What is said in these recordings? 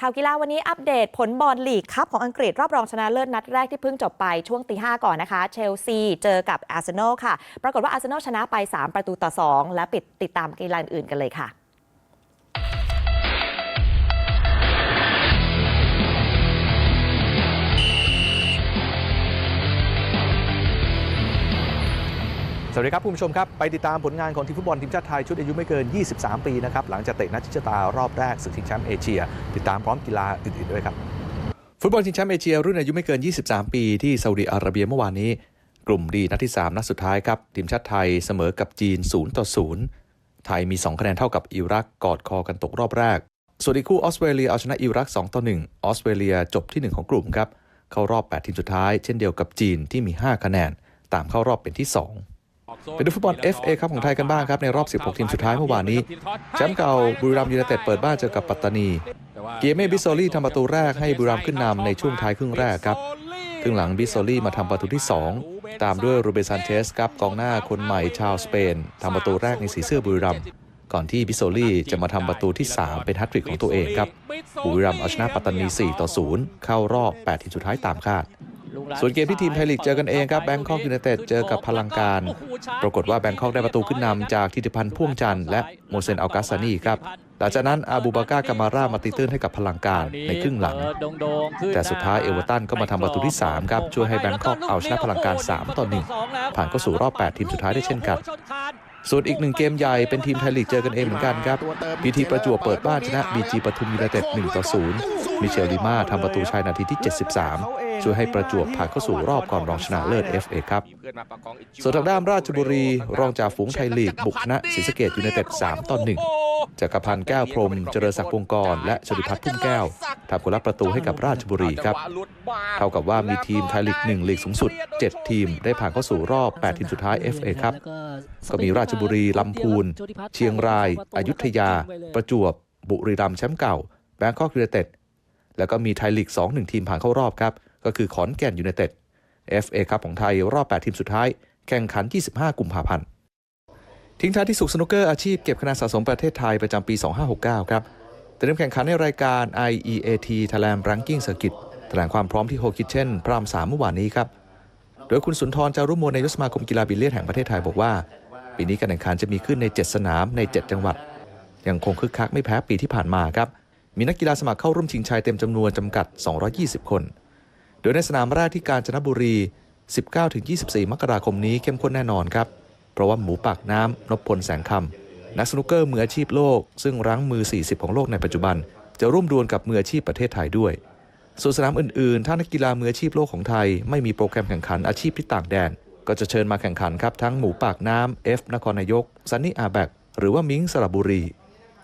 ข่าวกีฬาวันนี้อัปเดตผลบอลลีกคัพของอังกฤษรอบรองชนะเลิศนัดแรกที่เพิ่งจบไปช่วงตีห้าก่อนนะคะ เชลซีเจอกับอาร์เซนอลค่ะ ปรากฏว่าอาร์เซนอลชนะไป 3 ประตูต่อ 2 และปิดติดตามกีฬาอื่นกันเลยค่ะ สวัสดีครับคุณผู้ชมครับไปติดตามผลงานของทีมฟุตบอลทีมชาติไทยชุดอายุไม่เกิน 23 ปีนะครับหลังจากเตะนัดชิงชะตารอบแรกศึกชิงแชมป์เอเชีย ติดตามพร้อมกีฬาอื่นๆด้วยครับ ฟุตบอลชิงแชมป์เอเชียรุ่นอายุไม่เกิน 23 ปี ที่ซาอุดิอาระเบียเมื่อวานนี้ กลุ่มดีนัดที่ 3 นัดสุดท้ายครับทีมชาติไทยเสมอกับจีน 0 ต่อ 0 ไทยมี 2 คะแนนเท่ากับอิรักกอดคอกันตกรอบแรก ส่วนอีกคู่ออสเตรเลียเอาชนะอิรัก 2 ต่อ 1 ออสเตรเลียจบที่ 1 ของกลุ่มครับเข้ารอบ 8 ทีมสุดท้าย เช่นเดียวกับจีนที่มี 5 คะแนน ตามเข้ารอบเป็นที่ 2 ไปดูฟุตบอล FA ครับของไทยกันบ้างครับ ในรอบ 16 ทีมสุดท้ายเมื่อวานนี้แชมป์เก่าบุรีรัมย์ยูไนเต็ดเปิดบ้านเจอกับปัตตานี เกียเม่บิโซลี่ทำประตูแรกให้บุรีรัมย์ขึ้นนำในช่วงท้ายครึ่งแรกครับครึ่งหลังบิโซลี่มาทำประตูที่ 2 ตามด้วยรูเบซันเชสครับกองหน้าคนใหม่ชาวสเปนทำประตูแรกในสีเสื้อบุรีรัมย์ก่อนที่บิโซลี่จะมาทำประตูที่ 3 เป็นแฮตทริกของตัวเองครับบุรีรัมย์เอาชนะปัตตานี 4 ต่อ 0 เข้ารอบ 8 ทีมสุดท้ายตามคาด ส่วนเกมที่ทีมไทยลีกเจอกันเองครับแบงคอกยูไนเต็ดเจอกับพลังการ ปรากฏว่าแบงคอกได้ประตูขึ้นนำจากทิติพันธ์พ่วงจันทร์และโมเซนอัลกาซานีครับหลังจากนั้นอาบูบาก้ากามาร่ามาตีตื้นให้กับพลังการในครึ่งหลัง แต่สุดท้ายเอเวอร์ตันก็มาทำประตูที่ 3 ครับ ช่วยให้แบงคอกเอาชนะพลังการ 3 ต่อ 1 ผ่านเข้าสู่รอบ 8 ทีมสุดท้ายได้เช่นกัน ส่วนอีกหนึ่งเกมใหญ่เป็นทีมไทยลีกเจอกันเองเหมือนกันครับพีทีประจวบเปิดบ้านชนะบีจีปทุมยูไนเต็ด1ต่อ0มิเชลลิมาทำประตูชัยนาทีที่ 73 ช่วยให้ประจวบผ่านเข้าสู่รอบก่อนรองชนะเลิศ FA ครับส่วนทางด้านราชบุรี รองจากฝูงไทยลีกบุกชนะศรีสะเกดยูไนเต็ด3ต่อ1จักรพันธ์แก้วพรหมเจริญศักดิ์วงกร และชลิพัฒน์พุ่มแก้ว ทำคนละประตูให้กับราชบุรีครับ เท่ากับว่ามีทีมไทยลีก1ลีกสูงสุด 7 ทีมได้ผ่านเข้าสู่รอบ 8 ทีมสุดท้าย FA ครับ ก็มีราชบุรี ลำพูน เชียงราย อยุธยา ประจวบ บุรีรัมย์แชมป์เก่า แบงคอกยูไนเต็ด แล้วก็มีไทยลีก2 1ทีมผ่านเข้ารอบครับ ก็คือขอนแก่นยูไนเต็ด FA ครับของไทยรอบ 8 ทีมสุดท้าย แข่งขัน 25 กุมภาพันธ์ทิ้งท้ายที่สุขสนุกเกอร์อาชีพเก็บคะแนนสะสมประเทศไทยประจำปี 2569 ครับ เตรียมแข่งขันในรายการ IEAT Thailand Ranking Circuit แถลงความพร้อมที่โฮคิเช่น พระรามเมื่อวานนี้ครับ โดยคุณสุนทรจารุโมนายกสมาคมกีฬาบิลเลียดแห่งประเทศไทยบอกว่า ปีนี้การแข่งขันจะมีขึ้นใน 7 สนามใน 7 จังหวัด ยังคงคึกคักไม่แพ้ปีที่ผ่านมาครับ มีนักกีฬาสมัครเข้าร่วมชิงชัยเต็มจำนวนจำกัด 220 คน โดยในสนามแรกที่กาญจนบุรี 19-24 มกราคมนี้เข้มข้นแน่นอนครับ เพราะว่าหมูปากน้ำนพพลแสงคำ นักสนุกเกอร์มืออาชีพโลก ซึ่งรั้งมือ 40 ของโลกในปัจจุบัน จะร่วมดวลกับมืออาชีพประเทศไทยด้วย ส่วนสนามอื่นๆ ถ้านักกีฬามืออาชีพโลกของไทย ไม่มีโปรแกรมแข่งขันอาชีพที่ต่างแดน ก็จะเชิญมาแข่งขันครับทั้งหมูปากน้ำเอฟนครนายกซันนี่อาแบกหรือว่ามิงสระบุรี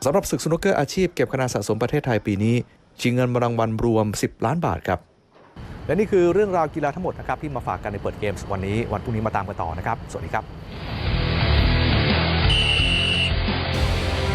สำหรับศึกสนุกเกอร์อาชีพเก็บคะแนนสะสมประเทศไทยปีนี้ชิงเงินรางวัลรวม 10 ล้านบาทครับและนี่คือเรื่องราวกีฬาทั้งหมดนะครับที่มาฝากกันในเปิดเกมส์วันนี้วันพรุ่งนี้มาตามกันต่อนะครับ สวัสดีครับ